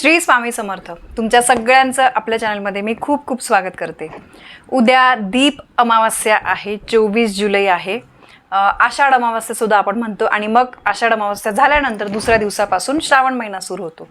श्री स्वामी समर्थ. तुमच्या सगळ्यांचं आपल्या चॅनलमध्ये मी खूप खूप स्वागत करते. उद्या दीप अमावस्या आहे चोवीस जुलै आहे. आषाढ अमावस्या सुद्धा आपण म्हणतो आणि मग आषाढ अमावस्या झाल्यानंतर दुसऱ्या दिवसापासून श्रावण महिना सुरू होतो.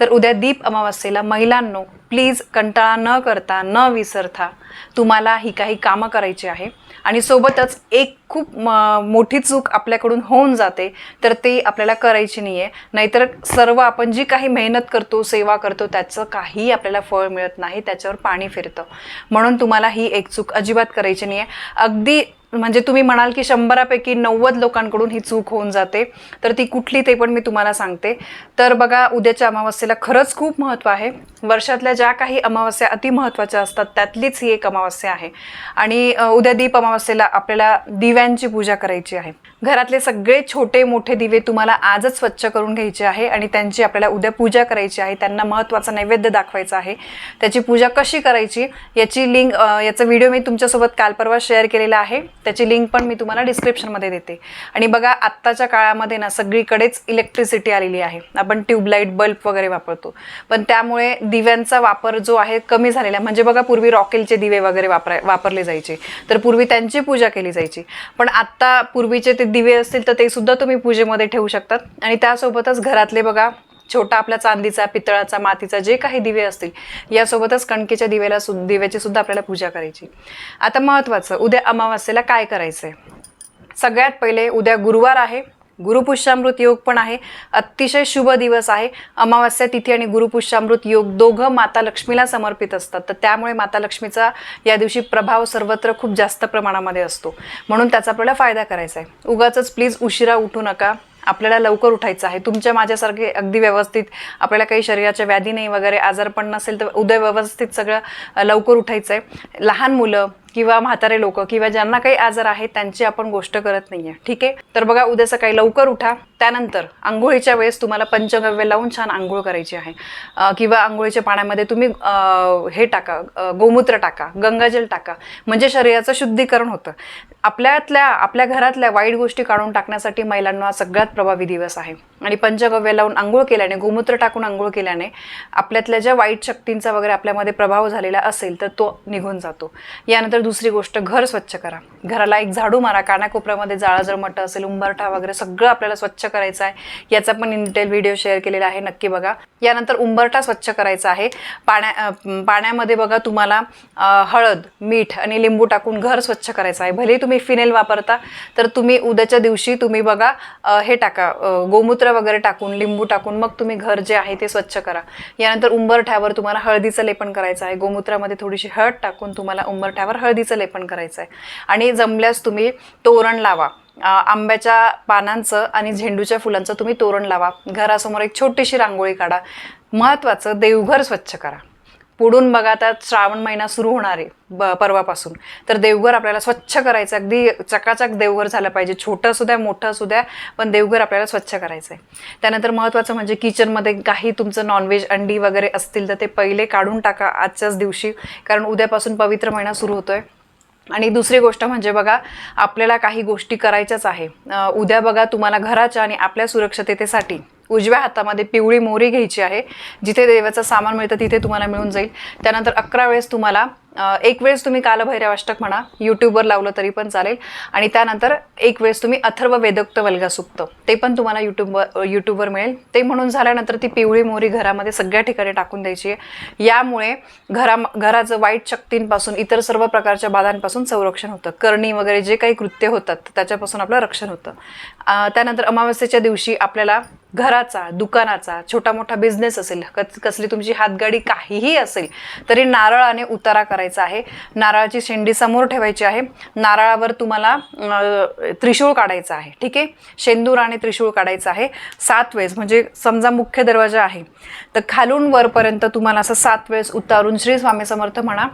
तर उद्या दीप अमावस्येला महिलांनो प्लीज कंटाळा न करता न विसरता तुम्हाला ही काही कामं करायची आहे. आणि सोबतच एक खूप म- मोठी चूक आपल्याकडून होऊन जाते तर ते आपल्याला करायची नाही आहे नाहीतर सर्व आपण जी काही मेहनत करतो सेवा करतो त्याचं काही आपल्याला फळ मिळत नाही त्याच्यावर पाणी फिरतं. म्हणून तुम्हाला ही एक चूक अजिबात करायची नाही आहे अगदी म्हणजे तुम्ही म्हणाल की शंभरापैकी नव्वद लोकांकडून ही चूक होऊन जाते. तर ती कुठली ते पण मी तुम्हाला सांगते. तर बघा उद्याच्या अमावस्येला खरंच खूप महत्त्व आहे. वर्षातल्या ज्या काही अमावस्या अतिमहत्त्वाच्या असतात त्यातलीच ही एक अमावस्या आहे. आणि उद्या दीप अमावस्येला आपल्याला दिव्यांची पूजा करायची आहे. घरातले सगळे छोटे मोठे दिवे तुम्हाला आजच स्वच्छ करून घ्यायचे आहे आणि त्यांची आपल्याला उद्या पूजा करायची आहे. त्यांना महत्त्वाचा नैवेद्य दाखवायचा आहे. त्याची पूजा कशी करायची याची लिंक याचा व्हिडिओ मी तुमच्यासोबत काल परवा शेअर केलेला आहे. त्याची लिंक पण मी तुम्हाला डिस्क्रिप्शनमध्ये देते. आणि बघा आत्ताच्या काळामध्ये ना सगळीकडेच इलेक्ट्रिसिटी आलेली आहे. आपण ट्यूबलाईट बल्ब वगैरे वापरतो. पण त्यामुळे दिव्यांचा वापर जो आहे कमी झालेला आहे. म्हणजे बघा पूर्वी रॉकेलचे दिवे वगैरे वापरा वापरले जायचे. तर पूर्वी त्यांची पूजा केली जायची. पण आत्ता पूर्वीचे ते दिवे असतील तर ते सुद्धा तुम्ही पूजेमध्ये ठेवू शकतात. आणि त्यासोबतच घरातले बघा छोटा आपला चांदीचा पितळाचा मातीचा जे काही दिवे असतील यासोबतच कणकेच्या दिव्याला सु दिव्याची सुद्धा आपल्याला पूजा करायची. आता महत्त्वाचं उद्या अमावास्येला काय करायचं आहे सगळ्यात पहिले उद्या गुरुवार आहे. गुरुपुष्यामृत योग पण आहे. अतिशय शुभ दिवस आहे. अमावस्या तिथी आणि गुरुपुष्यामृत योग दोघं माता लक्ष्मीला समर्पित असतात. तर त्यामुळे माता लक्ष्मीचा या दिवशी प्रभाव सर्वत्र खूप जास्त प्रमाणामध्ये असतो. म्हणून त्याचा आपल्याला फायदा करायचा आहे. उगाच प्लीज उशिरा उठू नका. आपल्याला लवकर उठायचं आहे. तुमच्या माझ्यासारखे अगदी व्यवस्थित आपल्याला काही शरीराच्या व्याधी नाही वगैरे आजारपण नसेल तर उदय व्यवस्थित सगळं लवकर उठायचं आहे. लहान मुलं किंवा म्हातारे लोक किंवा ज्यांना काही आजार आहेत त्यांची आपण गोष्ट करत नाहीये. ठीक आहे? तर बघा उद्या सकाळी लवकर उठा. त्यानंतर आंघोळीच्या वेळेस तुम्हाला पंचगव्य लावून छान आंघोळ करायची आहे. किंवा आंघोळीच्या पाण्यामध्ये तुम्ही हे टाका गोमूत्र टाका गंगाजल टाका. म्हणजे शरीराचं शुद्धीकरण होतं. आपल्यातल्या आपल्या घरातल्या वाईट गोष्टी काढून टाकण्यासाठी महिलांना हा सगळ्यात प्रभावी दिवस आहे. आणि पंचगव्य लावून आंघोळ केल्याने गोमूत्र टाकून आंघोळ केल्याने आपल्यातल्या ज्या वाईट शक्तींचा वगैरे आपल्यामध्ये प्रभाव झालेला असेल तर तो निघून जातो. यानंतर दुसरी गोष्ट घर स्वच्छ करा. घराला एक झाडू मारा कानाकोपऱ्यामध्ये जाळा जळमट असेल उंबरठा वगैरे सगळं आपल्याला स्वच्छ करायचं आहे. याचा पण इन डिटेल व्हिडिओ शेअर केलेला आहे नक्की बघा. यानंतर उंबरठा स्वच्छ करायचा आहे. पाण्या पाण्यामध्ये बघा तुम्हाला हळद मीठ आणि लिंबू टाकून घर स्वच्छ करायचं आहे. भले तुम्ही फिनेल वापरता तर तुम्ही उद्याच्या दिवशी तुम्ही बघा हे टाका गोमूत्र वगैरे टाकून लिंबू टाकून मग तुम्ही घर जे आहे ते स्वच्छ करा. यानंतर उंबरठ्यावर तुम्हाला हळदीचं लेपन करायचं आहे. गोमूत्रामध्ये थोडीशी हळद टाकून तुम्हाला उंबरठ्यावर हळद हळदीचं लेपन करायचं आहे आणि जमल्यास तुम्ही तोरण लावा. आंब्याच्या पानांचं आणि झेंडूच्या फुलांचं तुम्ही तोरण लावा. घरासमोर एक छोटीशी रांगोळी काढा. महत्त्वाचं देवघर स्वच्छ करा. पुढून बघा आता श्रावण महिना सुरू होणार आहे ब परवापासून. तर देवघर आपल्याला स्वच्छ करायचं अगदी चकाचक देवघर झालं पाहिजे. छोटं असू द्या मोठं असू द्या पण देवघर आपल्याला स्वच्छ करायचं आहे त्यानंतर महत्त्वाचं म्हणजे किचनमध्ये काही तुमचं नॉनव्हेज अंडी वगैरे असतील तर ते पहिले काढून टाका आजच्याच दिवशी कारण उद्यापासून पवित्र महिना सुरू होतोय. आणि दुसरी गोष्ट म्हणजे बघा आपल्याला काही गोष्टी करायच्याच आहे. उद्या बघा तुम्हाला घराच्या आणि आपल्या सुरक्षिततेसाठी उजव्या हातामध्ये पिवळी मोरी घ्यायची आहे. जिथे देवाचं सामान मिळतं तिथे तुम्हाला मिळून जाईल. त्यानंतर अकरा वेळेस तुम्हाला एक वेळेस तुम्ही कालभैरवाष्टक म्हणा यूट्यूबवर लावलं तरी पण चालेल. आणि त्यानंतर एक वेळेस तुम्ही अथर्व वेदोक्त वल्गा सुक्त ते पण तुम्हाला यूट्यूबवर यूट्यूबवर मिळेल. ते म्हणून झाल्यानंतर ती पिवळी मोहरी घरामध्ये सगळ्या ठिकाणी टाकून द्यायची आहे. यामुळे घरा घराचं वाईट शक्तींपासून इतर सर्व प्रकारच्या बाधांपासून संरक्षण होतं. करणी वगैरे जे काही कृत्य होतात त्याच्यापासून आपलं रक्षण होतं. त्यानंतर अमावस्येच्या दिवशी आपल्याला घराचा दुकानाचा छोटा मोठा बिझनेस असेल कस कसली तुमची हातगाडी काहीही असेल तरी नारळाने उतारा करायचा आहे. नारळाची शेंडी समोर ठेवायची आहे. नारळावर तुम्हाला त्रिशूळ काढायचा आहे. ठीक आहे? शेंदूर आणि त्रिशूळ काढायचा आहे. सात वेळेस म्हणजे समजा मुख्य दरवाजा आहे. तर खालून वरपर्यंत तुम्हाला असं सात वेळेस उतारून श्री स्वामी समर्थ म्हणा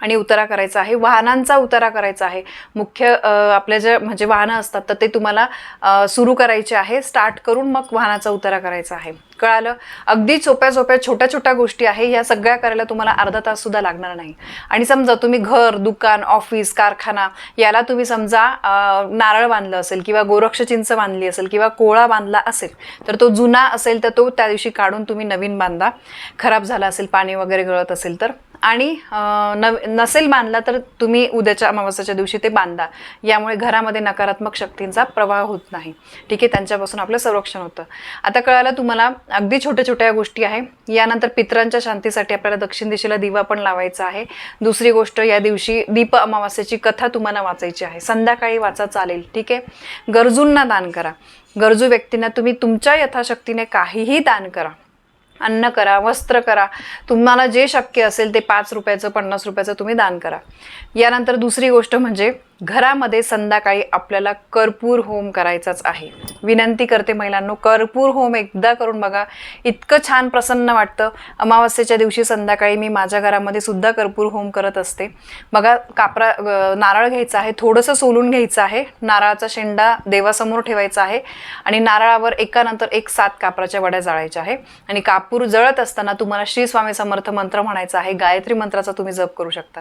आणि उतारा करायचा आहे वाहनांचा उतारा करायचा आहे. मुख्य आपल्या ज्या म्हणजे वाहनं असतात तर ते तुम्हाला सुरू करायचे आहे स्टार्ट करून मग वाहनाचा उतारा करायचा आहे. कळालं? अगदी सोप्या सोप्या छोट्या छोट्या गोष्टी आहे या सगळ्या करायला तुम्हाला अर्धा तास सुद्धा लागणार नाही. आणि समजा तुम्ही घर दुकान ऑफिस कारखाना याला तुम्ही समजा नारळ बांधलं असेल किंवा गोरक्ष चिंच बांधली असेल किंवा कोळा बांधला असेल तर तो जुना असेल तर तो त्या दिवशी काढून तुम्ही नवीन बांधा. खराब झाला असेल पाणी वगैरे गळत असेल तर. आणि नव नसेल बांधला तर तुम्ही उद्याच्या अमावस्याच्या दिवशी ते बांधा. यामुळे घरामध्ये नकारात्मक शक्तींचा प्रवाह होत नाही. ठीक आहे त्यांच्यापासून आपलं संरक्षण होतं. आता कळालं तुम्हाला अगदी छोट्या छोट्या गोष्टी आहे. यानंतर पितरांच्या शांतीसाठी आपल्याला दक्षिण दिशेला दिवा पण लावायचा आहे. दुसरी गोष्ट या दिवशी दीप अमावस्याची कथा तुम्हाला वाचायची आहे. संध्याकाळी वाचा चालेल. ठीक आहे? गरजूंना दान करा. गरजू व्यक्तींना तुम्ही तुमच्या यथाशक्तीने काहीही दान करा. अन्न करा वस्त्र करा. तुम्हाला जे शक्य असेल ते पाच रुपयाचं पन्नास रुपयाचं तुम्ही दान करा. यानंतर दुसरी गोष्ट म्हणजे घरामध्ये संध्याकाळी आपल्याला कर्पूर होम करायचाच आहे. विनंती करते महिलांनो कर्पूर होम एकदा करून बघा. इतकं छान प्रसन्न वाटतं. अमावस्येच्या दिवशी संध्याकाळी मी माझ्या घरामध्ये सुद्धा कर्पूर होम करत असते. बघा कापरा नारळ घ्यायचा आहे थोडंसं सोलून घ्यायचं आहे. नारळाचा शेंडा देवासमोर ठेवायचा आहे आणि नारळावर एकानंतर एक सात कापराच्या वड्या जाळायच्या आहे. आणि कापूर जळत असताना तुम्हाला श्री स्वामी समर्थ मंत्र म्हणायचा आहे. गायत्री मंत्राचा तुम्ही जप करू शकता.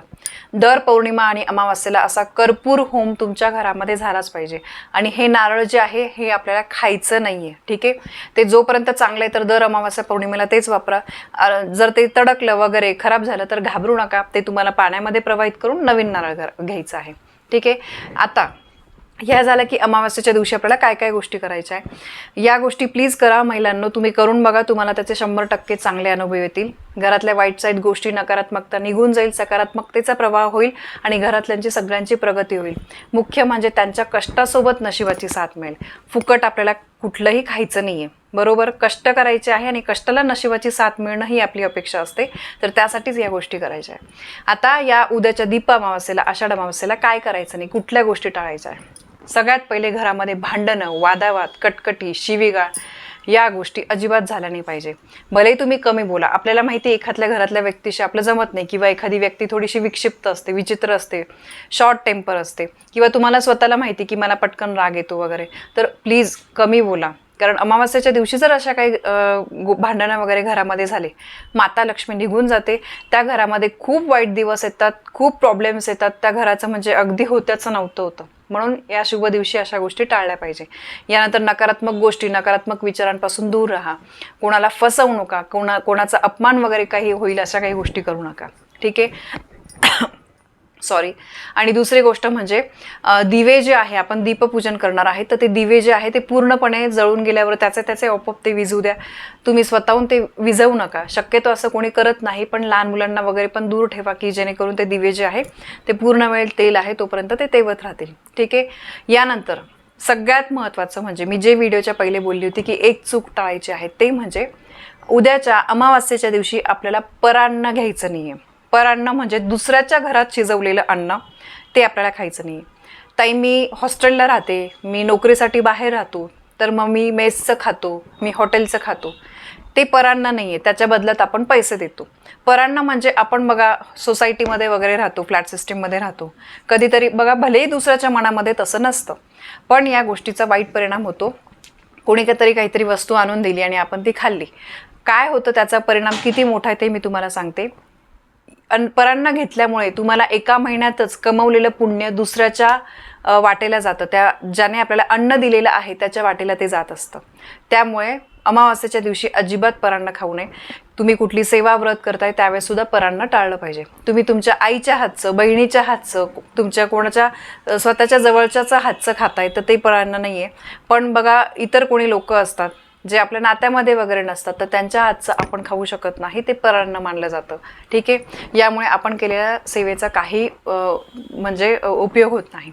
दर पौर्णिमा आणि अमावस्येला असा कर्पूर होम तुमच्या घरामध्ये झालाच पाहिजे. आणि हे नारळ जे आहे हे आपल्याला खायचं नाही आहे ठीक आहे? ते जोपर्यंत चांगलं आहे तर दर अमावस्या पौर्णिमेला तेच वापरा. जर ते तडकलं वगैरे खराब झालं तर घाबरू नका. ते तुम्हाला पाण्यामध्ये प्रवाहित करून नवीन नारळ घ्यायचं आहे. ठीक आहे? आता ह्या झालं की अमावास्याच्या दिवशी आपल्याला काय काय गोष्टी करायच्या आहे? या गोष्टी प्लीज करा महिलांनो. तुम्ही करून बघा. तुम्हाला त्याचे शंभर टक्के चांगले अनुभव येतील. घरातल्या वाईट साईड गोष्टी नकारात्मकता निघून जाईल सकारात्मकतेचा प्रवाह होईल आणि घरातल्यांची सगळ्यांची प्रगती होईल. मुख्य म्हणजे त्यांच्या कष्टासोबत नशिबाची साथ मिळेल. फुकट आपल्याला कुठलंही खायचं नाही आहे बरोबर? कष्ट करायचे आहे आणि कष्टाला नशिबाची साथ मिळणं ही आपली अपेक्षा असते. तर त्यासाठीच या गोष्टी करायच्या आहे आता या उद्याच्या दीपा अमावस्येला आषाढ अमावस्येला काय करायचं नाही कुठल्या गोष्टी टाळायच्या आहे सगळ्यात पहिले घरामध्ये भांडणं वादावाद कटकटी शिवीगाळ या गोष्टी अजिबात झाल्या नाही पाहिजे. भलेही तुम्ही कमी बोला. आपल्याला माहिती आहे एखाद्या घरातल्या व्यक्तीशी आपलं जमत नाही किंवा एखादी व्यक्ती थोडीशी विक्षिप्त असते विचित्र असते शॉर्ट टेम्पर असते किंवा तुम्हाला स्वतःला माहिती की मला पटकन राग येतो वगैरे. तर प्लीज कमी बोला. कारण अमावास्याच्या दिवशी जर अशा काही भांडणं वगैरे घरामध्ये झाले माता लक्ष्मी निघून जाते त्या घरामध्ये खूप वाईट दिवस येतात खूप प्रॉब्लेम्स येतात त्या घराचं म्हणजे अगदी होत्याचं नव्हतं होतं. म्हणून या शुभ दिवशी अशा गोष्टी टाळल्या पाहिजे. यानंतर नकारात्मक गोष्टी नकारात्मक विचारांपासून दूर राहा. कोणाला फसवू नका कोणा कोणाचा अपमान वगैरे काही होईल अशा काही गोष्टी करू नका. ठीक आहे? सॉरी आणि दुसरी गोष्ट म्हणजे दिवे जे आहे आपण दीपपूजन करणार आहे तर ते दिवे जे आहे ते पूर्णपणे जळून गेल्यावर त्याचे त्याचे आपोआप ते विजू द्या. तुम्ही स्वतःहून ते विजवू नका. शक्यतो असं कोणी करत नाही पण लहान मुलांना वगैरे पण दूर ठेवा की जेणेकरून ते दिवे जे आहे ते पूर्ण वेळ तेल आहे तोपर्यंत ते तेवत राहतील. ठीक आहे? यानंतर सगळ्यात महत्त्वाचं म्हणजे मी जे व्हिडिओच्या पहिले बोलली होती की एक चूक टाळायची आहे ते म्हणजे उद्याच्या अमावास्येच्या दिवशी आपल्याला परान्न घ्यायचं नाही आहे परान्न म्हणजे दुसऱ्याच्या घरात शिजवलेलं अन्न ते आपल्याला खायचं नाही ताई मी हॉस्टेलला राहते मी नोकरीसाठी बाहेर राहतो तर मग मी मेसचं खातो मी हॉटेलचं खातो. ते परांना नाही आहे त्याच्या बदल्यात आपण पैसे देतो. परांना म्हणजे आपण बघा सोसायटीमध्ये वगैरे राहतो फ्लॅट सिस्टीममध्ये राहतो. कधीतरी बघा भलेही दुसऱ्याच्या मनामध्ये तसं नसतं पण या गोष्टीचा वाईट परिणाम होतो. कोणी काहीतरी काहीतरी वस्तू आणून दिली आणि आपण ती खाल्ली. काय होतं त्याचा परिणाम किती मोठा आहे ते मी तुम्हाला सांगते. परांना घेतल्यामुळे तुम्हाला एका महिन्यातच कमवलेलं पुण्य दुसऱ्याच्या वाटेला जातं. त्या ज्याने आपल्याला अन्न दिलेलं आहे त्याच्या वाटेला ते जात असतं. त्यामुळे अमावास्येच्या दिवशी अजिबात परांना खाऊ नये. तुम्ही कुठली सेवा व्रत करताय त्यावेळेससुद्धा परांना टाळलं पाहिजे. तुम्ही तुमच्या आईच्या हातचं बहिणीच्या हातचं तुमच्या कोणाच्या स्वतःच्या जवळच्याचं हातचं खाताय तर ते परांना नाही आहे पण बघा इतर कोणी लोक असतात जे आपल्या नात्यामध्ये वगैरे नसतात तर त्यांच्या हातचं आपण खाऊ शकत नाही ते परान्न मानलं जातं. ठीक आहे? यामुळे आपण केलेल्या सेवेचा काही म्हणजे उपयोग होत नाही.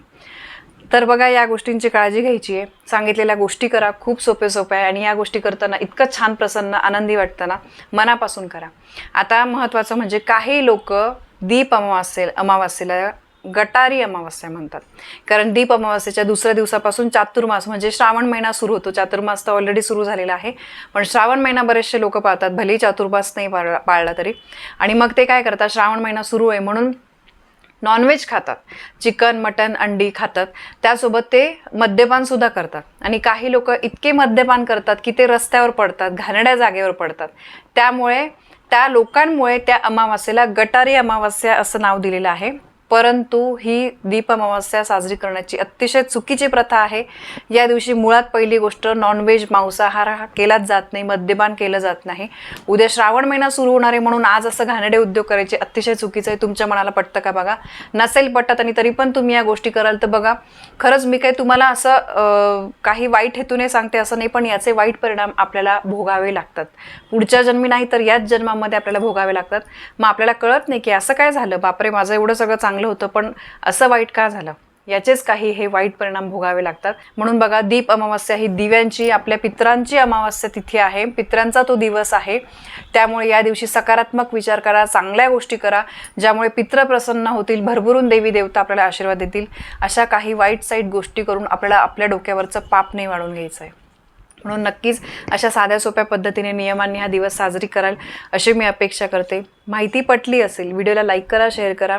तर बघा या गोष्टींची काळजी घ्यायची आहे. सांगितलेल्या गोष्टी करा खूप सोपे सोपे आहे. आणि या गोष्टी करताना इतकं छान प्रसन्न आनंदी वाटतं ना मनापासून करा. आता महत्त्वाचं म्हणजे काही लोक दीप अमावास्ये अमावास्येला गटारी अमावस्या म्हणतात. कारण दीप अमावस्येच्या दुसऱ्या दिवसापासून चातुर्मास म्हणजे श्रावण महिना सुरू होतो. चातुर्मास तर ऑलरेडी सुरू झालेला आहे. पण श्रावण महिना बरेचसे लोक पाळतात भलेही चातुर्मास नाही पाळला पाळला तरी. आणि मग ते काय करतात श्रावण महिना सुरू आहे म्हणून नॉनव्हेज खातात. चिकन मटन अंडी खातात. त्यासोबत ते मद्यपानसुद्धा करतात. आणि काही लोक इतके मद्यपान करतात की ते रस्त्यावर पडतात घाणड्या जागेवर पडतात. त्यामुळे त्या लोकांमुळे त्या अमावास्येला गटारी अमावास्या असं नाव दिलेलं आहे. परंतु ही दीप अमावस्या साजरी करण्याची अतिशय चुकीची प्रथा आहे. या दिवशी मुळात पहिली गोष्ट नॉनव्हेज मांसाहार हा केलाच जात नाही मद्यपान केलं जात नाही. उद्या श्रावण महिना सुरू होणार आहे म्हणून आज असं घाणेडे उद्योग करायचे अतिशय चुकीचं आहे. तुमच्या मनाला पटतं का बघा? नसेल पटत आणि तरी पण तुम्ही या गोष्टी कराल तर बघा. खरंच मी काही तुम्हाला असं काही वाईट हेतूने सांगते असं नाही पण याचे वाईट परिणाम आपल्याला भोगावे लागतात. पुढच्या जन्मी नाही तर याच जन्मामध्ये आपल्याला भोगावे लागतात. मग आपल्याला कळत नाही की असं काय झालं. बापरे माझं एवढं सगळं चांगलं चांगलं होतं पण असं वाईट का झालं? याचेच काही हे वाईट परिणाम भोगावे लागतात. म्हणून बघा दीप अमावस्या ही दिव्यांची आपल्या पित्रांची अमावस्या तिथी आहे. पित्रांचा तो दिवस आहे. त्यामुळे या दिवशी सकारात्मक विचार करा चांगल्या गोष्टी करा ज्यामुळे पित्र प्रसन्न होतील भरभरून देवी देवता आपल्याला आशीर्वाद देतील. अशा काही वाईट साईट गोष्टी करून आपल्याला आपल्या डोक्यावरचं पाप नाही वाढून घ्यायचं आहे म्हणून नक्कीच अशा साध्या सोप्या पद्धतीने नियमांनी हा दिवस साजरी कराल अशी मी अपेक्षा करते. माहिती पटली असेल व्हिडिओला लाईक करा शेअर करा.